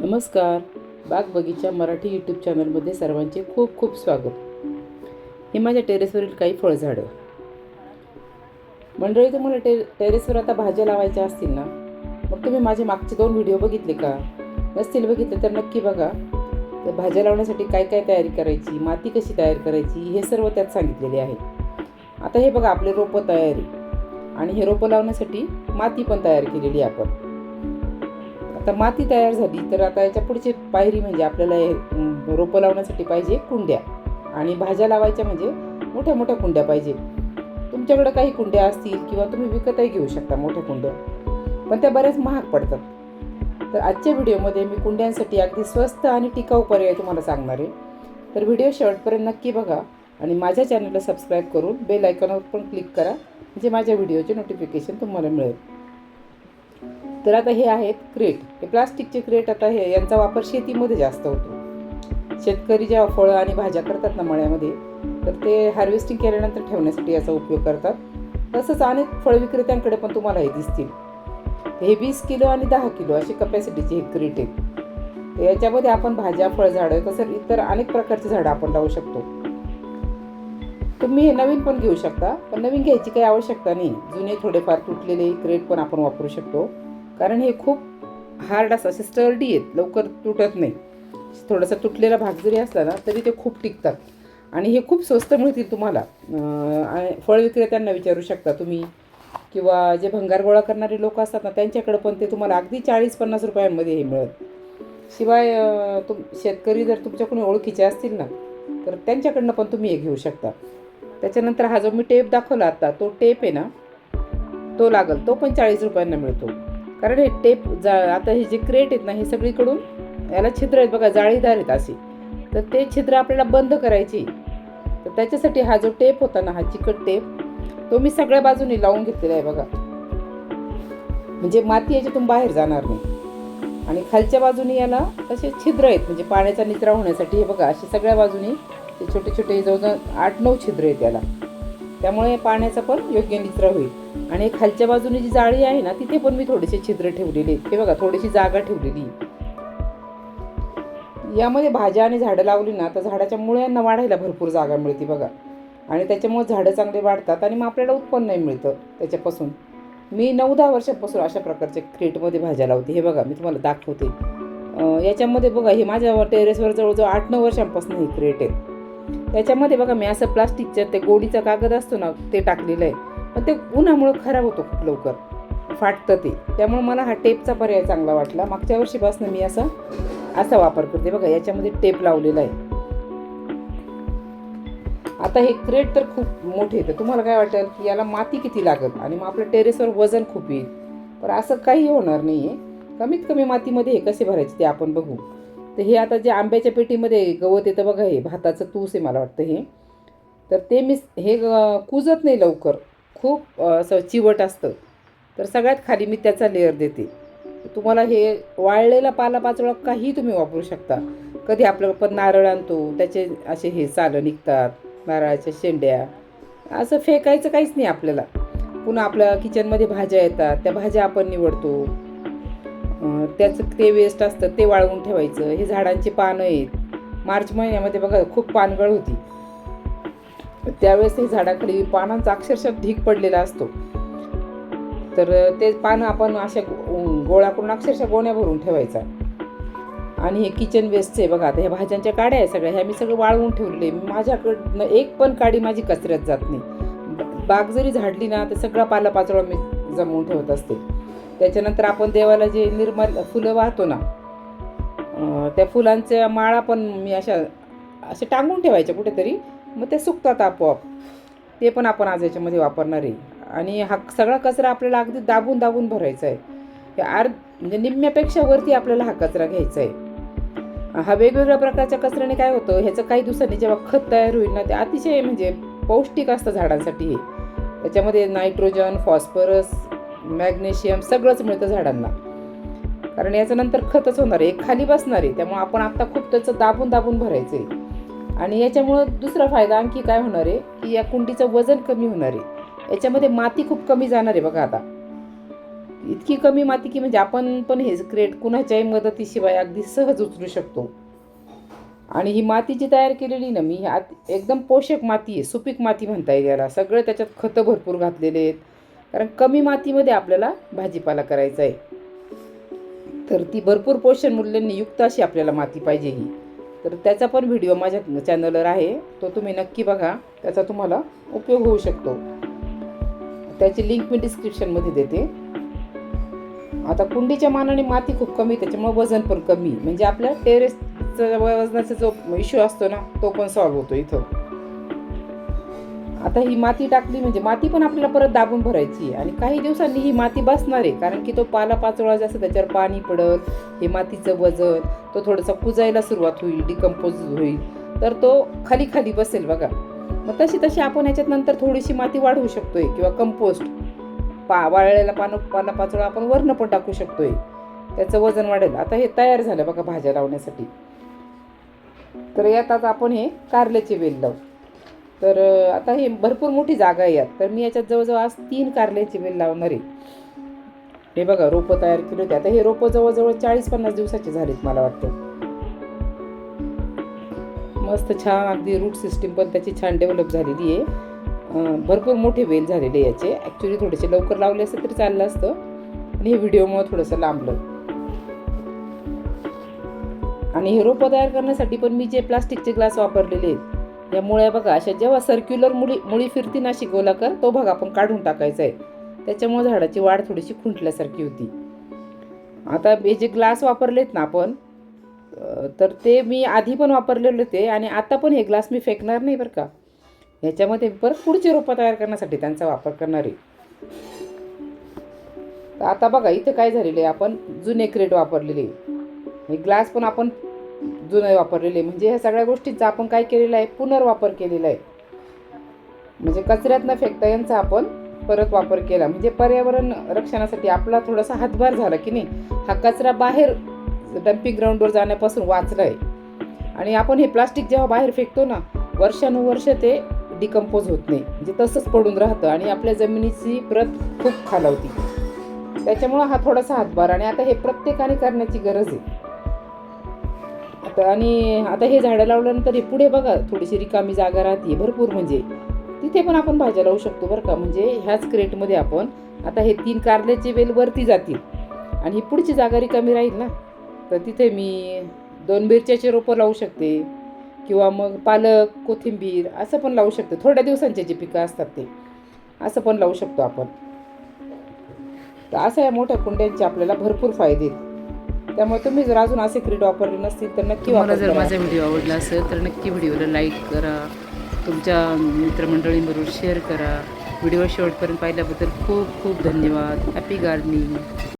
नमस्कार. बाग बगीचा मराठी यूट्यूब चॅनलमध्ये सर्वांचे खूप खूप स्वागत. हे माझ्या टेरेसवरील काही फळझाडं. मंडळी तुम्हाला टे टेरेसवर आता भाज्या लावायच्या असतील ना? मग तुम्ही माझे मागचे दोन व्हिडिओ बघितले का? नसतील बघितले तर नक्की बघा. तर भाज्या लावण्यासाठी काय काय तयारी करायची? माती कशी तयार करायची? हे सर्व त्यात सांगितलेले आहे. आता हे बघा आपले रोपं तयारी. आणि हे रोपं लावण्यासाठी माती पण तयार केलेली आहे आपण. आता माती तयार झाली तर आता याच्या पुढची पायरी म्हणजे आपल्याला हे, रोपं लावण्यासाठी पाहिजे कुंड्या. आणि भाज्या लावायच्या म्हणजे मोठ्या मोठ्या कुंड्या पाहिजे. तुमच्याकडे काही कुंड्या असतील किंवा तुम्ही विकतही घेऊ शकता मोठ्या कुंड्या पण त्या बऱ्याच महाग पडतात. तर आजच्या व्हिडिओमध्ये मी कुंड्यांसाठी अगदी स्वस्त आणि टिकाऊ पर्याय तुम्हाला सांगणार आहे. तर व्हिडिओ शेवटपर्यंत नक्की बघा आणि माझ्या चॅनलला सबस्क्राईब करून बेल आयकॉनवर पण क्लिक करा म्हणजे माझ्या व्हिडिओचे नोटिफिकेशन तुम्हाला मिळेल. तर आता हे आहेत क्रेट. हे प्लास्टिकचे क्रेट आता हे यांचा वापर शेतीमध्ये जास्त होतो. शेतकरी जेव्हा फळं आणि भाज्या करतात ना मळ्यामध्ये तर ते हार्वेस्टिंग केल्यानंतर ठेवण्यासाठी याचा उपयोग करतात. तसंच अनेक फळ विक्रेत्यांकडे पण तुम्हाला हे दिसतील. हे वीस किलो आणि दहा किलो अशी कपॅसिटीचे हे क्रेट आहेत तर याच्यामध्ये आपण भाज्या फळझाडं तसं इतर अनेक प्रकारची झाडं आपण लावू शकतो. तुम्ही हे नवीन पण घेऊ शकता पण नवीन घ्यायची काही आवश्यकता नाही. जुने थोडेफार तुटलेले क्रेट पण आपण वापरू शकतो. कारण हे खूप हार्ड असं असे स्टर्डी आहेत. लवकर तुटत नाही. थोडासा तुटलेला भाग जरी असला ना तरी ते खूप टिकतात. आणि हे खूप स्वस्त मिळतील तुम्हाला. फळ विक्रेत्यांना विचारू शकता तुम्ही. किंवा जे भंगार गोळा करणारे लोक असतात ना त्यांच्याकडे पण ते तुम्हाला अगदी चाळीस पन्नास रुपयांमध्ये हे मिळत. शिवाय तुम शेतकरी जर तुमच्या कोणी ओळखीचे असतील ना तर त्यांच्याकडनं पण तुम्ही हे घेऊ शकता. त्याच्यानंतर हा जो मी टेप दाखवला आता तो टेप आहे ना तो लागल. तो पण चाळीस रुपयांना मिळतो. कारण हे टेप जा आता हे जे क्रेट आहेत ना हे सगळीकडून याला छिद्र आहेत बघा जाळीदार आहेत असे. तर ते छिद्र आपल्याला बंद करायची तर त्याच्यासाठी हा जो टेप होता ना हा चिकट टेप तो मी सगळ्या बाजूनी लावून घेतलेला आहे बघा. म्हणजे माती याच्यातून बाहेर जाणार नाही. आणि खालच्या बाजूने याला असे छिद्र आहेत म्हणजे पाण्याचा निचरा होण्यासाठी हे बघा असे सगळ्या बाजूनी ते छोटे छोटे जवळजवळ आठ नऊ छिद्र आहेत याला. त्यामुळे पाण्याचा पण योग्य निचरा होईल. आणि खालच्या बाजूने जी जाळी आहे ना तिथे पण मी थोडेसे छिद्र ठेवलेले आहेत. हे बघा थोडीशी जागा ठेवलेली यामध्ये भाज्या आणि झाडं लावली ना तर झाडाच्या मुळ्यांना वाढायला भरपूर जागा मिळते बघा. आणि त्याच्यामुळे झाडं चांगले वाढतात आणि मग आपल्याला उत्पन्नही मिळतं त्याच्यापासून. मी नऊ दहा वर्षापासून अशा प्रकारच्या क्रेटमध्ये भाज्या लावते. हे बघा मी तुम्हाला दाखवते. याच्यामध्ये बघा हे माझ्या टेरेसवर जवळजवळ आठ नऊ वर्षांपासून हे क्रेट आहे त्याच्यामध्ये बघा मी असं प्लास्टिकचं ते गोडीचा कागद असतो ना ते टाकलेलं आहे. पण ते उन्हामुळं खराब होतो खूप लवकर. फाटतं ते. त्यामुळे मला हा टेपचा पर्याय चांगला वाटला. मागच्या वर्षीपासून मी असं असा वापर करते. बघा याच्यामध्ये टेप लावलेला आहे. आता हे क्रेट तर खूप मोठे येतं तुम्हाला काय वाटेल की याला माती किती लागेल? आणि मग आपलं टेरेसवर वजन खूप येईल. पण असं काही होणार नाही आहे कमीत कमी मातीमध्ये हे कसे भरायचे ते आपण बघू. तर हे आता जे आंब्याच्या पेटीमध्ये गवत येतं बघा हे भाताचं तूस आहे मला वाटतं हे. तर ते मी हे ग- कुजत नाही लवकर. खूप असं चिवट असतं. तर सगळ्यात खाली मी त्याचा लेअर देते. तुम्हाला हे वाळलेला पालापाचोळा काही तुम्ही वापरू शकता. कधी आपलं आपण नारळ आणतो त्याचे असे हे सालं निघतात नारळाच्या शेंड्या. असं फेकायचं काहीच नाही आपल्याला. पुन्हा आपल्या किचनमध्ये भाज्या येतात त्या भाज्या आपण निवडतो. त्याचं ते वेस्ट असतं ते वाळवून ठेवायचं. हे झाडांची पानं आहेत. मार्च महिन्यामध्ये बघा खूप पानगळ होती. त्यावेळेस ते झाडाकडे पानांचा अक्षरशः ढीक पडलेला असतो. तर ते पानं आपण अशा गोळा करून अक्षरशः गोण्या भरून ठेवायचा. आणि हे किचन वेस्टचे बघा आता ह्या भाज्यांच्या काड्या आहे सगळ्या ह्या मी सगळं वाळवून ठेवले माझ्याकडनं एक पण काडी माझी कचऱ्यात जात नाही. बाग जरी झाडली ना तर सगळा पालापाचोळा मी जमवून ठेवत असते. त्याच्यानंतर आपण देवाला जे निर्मल फुलं वाहतो ना त्या फुलांच्या माळा पण मी अशा अशा टांगून ठेवायच्या कुठेतरी. मग ते सुकतात आपोआप. ते पण आपण आज याच्यामध्ये वापरणार आहे. आणि हा सगळा कचरा आपल्याला अगदी दाबून दाबून भरायचा आहे. हे अर्ध म्हणजे निम्म्यापेक्षा वरती आपल्याला हा कचरा घ्यायचा आहे. हा वेगवेगळ्या प्रकारच्या कचऱ्याने काय होतं ह्याचं काही दिवसांनी जेव्हा खत तयार होईल ना ते अतिशय म्हणजे पौष्टिक असतं झाडांसाठी हे. त्याच्यामध्ये नायट्रोजन फॉस्फरस मॅग्नेशियम सगळंच मिळतं झाडांना. कारण याच्यानंतर खतच होणार आहे. खाली बसणार आहे. त्यामुळे आपण आत्ता खूप त्याचं दाबून दाबून भरायचं आहे. आणि याच्यामुळं दुसरा फायदा आणखी काय होणार आहे की या कुंडीचं वजन कमी होणार आहे. याच्यामध्ये माती खूप कमी जाणार आहे बघा आता. इतकी कमी माती की म्हणजे आपण पण हे क्रेट कुणाच्याही मदतीशिवाय अगदी सहज उचलू शकतो. आणि ही माती जी तयार केलेली ना मी आत एकदम पोषक माती आहे सुपीक माती म्हणता येईल याला. सगळं त्याच्यात खतं भरपूर घातलेले आहेत. कारण कमी मातीमध्ये आपल्याला भाजीपाला करायचा आहे. तर ती भरपूर पोषण मूल्यांनी युक्त अशी आपल्याला माती पाहिजे ही. तर त्याचा पण व्हिडिओ माझ्या चॅनलवर आहे. तो तुम्ही नक्की बघा. त्याचा तुम्हाला उपयोग होऊ शकतो. त्याची लिंक मी डिस्क्रिप्शनमध्ये देते. आता कुंडीच्या मानाने माती खूप कमी त्याच्यामुळे वजन पण कमी. म्हणजे आपल्या टेरेसचा वजनाचा जो इश्यू असतो ना तो पण सॉल्व्ह होतो इथं. आता ही माती टाकली म्हणजे माती पण आपल्याला परत दाबून भरायची आहे. आणि काही दिवसांनी ही माती बसणार आहे कारण की तो पाला पाचोळा जास्त त्याच्यावर पाणी पडत हे मातीचं वजन तो थोडंसं कुजायला सुरुवात होईल डिकम्पोज होईल. तर तो खाली खाली बसेल बघा. मग तशी तशी आपण याच्यात नंतर थोडीशी माती वाढवू शकतोय किंवा कंपोस्ट पा वाळलेला पानं पाला पाचोळा आपण वरनं पण टाकू शकतोय. त्याचं वजन वाढेल. आता हे तयार झालं बघा भाज्या लावण्यासाठी. तर यात आता आपण हे कारल्याचे वेल लावू. तर आता हे भरपूर मोठी जागा आहे यात. तर मी याच्यात जवळजवळ आज तीन कारल्याची वेल लावणार आहे. हे बघा रोपं तयार केली होती. आता हे रोपं जवळजवळ चाळीस पन्नास दिवसाचे झालेत मला वाटतं. मस्त छान अगदी रूट सिस्टीम पण त्याची छान डेव्हलप झालेली आहे. भरपूर मोठे वेल झालेले याचे. ॲक्च्युली थोडेसे लवकर लावले असते तरी चाललं असतं. पण हे व्हिडिओमुळे थोडंसं लांबलं. आणि हे रोपं तयार करण्यासाठी पण मी जे प्लास्टिकचे ग्लास वापरलेले आहेत या मुळ्या बघा अशा जेव्हा सर्क्युलर मुळी मुळी फिरती ना अशी गोलाकार तो भाग आपण काढून टाकायचा आहे. त्याच्यामुळे झाडाची वाढ थोडीशी खुंटल्यासारखी होती. आता हे जे ग्लास वापरलेत ना आपण तर ते मी आधी पण वापरलेले होते आणि आता पण हे ग्लास मी फेकणार नाही बरं का. ह्याच्यामध्ये परत पुढचे रोपं तयार करण्यासाठी त्यांचा वापर करणार आहे. तर आता बघा इथं काय झालेलं आहे आपण जुने क्रेट वापरलेले हे ग्लास पण आपण जुने वापरलेले. म्हणजे ह्या सगळ्या गोष्टींचा आपण काय केलेलं आहे? पुनर्वापर केलेला आहे. म्हणजे कचऱ्यात न फेकता यांचा आपण परत वापर केला. म्हणजे पर्यावरण रक्षणासाठी आपला थोडासा हातभार झाला की नाही? हा कचरा बाहेर डम्पिंग ग्राउंडवर जाण्यापासून वाचला आहे. आणि आपण हे प्लास्टिक जेव्हा बाहेर फेकतो ना वर्षानुवर्ष ते डिकम्पोज होत नाही. म्हणजे तसंच पडून राहतं आणि आपल्या जमिनीची प्रत खूप खालावती. त्याच्यामुळं हा थोडासा हातभार आणि आता हे प्रत्येकाने करण्याची गरज आहे. आता आणि आता हे झाडं लावल्यानंतर हे पुढे बघा थोडीशी रिकामी जागा राहते. भरपूर म्हणजे तिथे पण आपण भाज्या लावू शकतो बरं का. म्हणजे ह्याच क्रेटमध्ये आपण आता हे तीन कारल्याचे वेल वरती जातील. आणि ही पुढची जागा रिकामी राहील ना? तर तिथे मी दोन मिरच्याचे रोपं लावू शकते. किंवा मग पालक कोथिंबीर असं पण लावू शकते. थोड्या दिवसांचे जे पिकं असतात ते. असं पण लावू शकतो आपण. तर असं या मोठ्या कुंड्यांचे आपल्याला भरपूर फायदे आहेत. त्यामुळे तुम्ही जर अजून असे क्रीड वापरले नसतील तर नक्की वापर जर. माझा व्हिडिओ आवडला असेल तर नक्की व्हिडिओला लाईक करा. तुमच्या मित्रमंडळींबरोबर शेअर करा. व्हिडिओ शेवटपर्यंत पाहिल्याबद्दल खूप खूप धन्यवाद. Happy gardening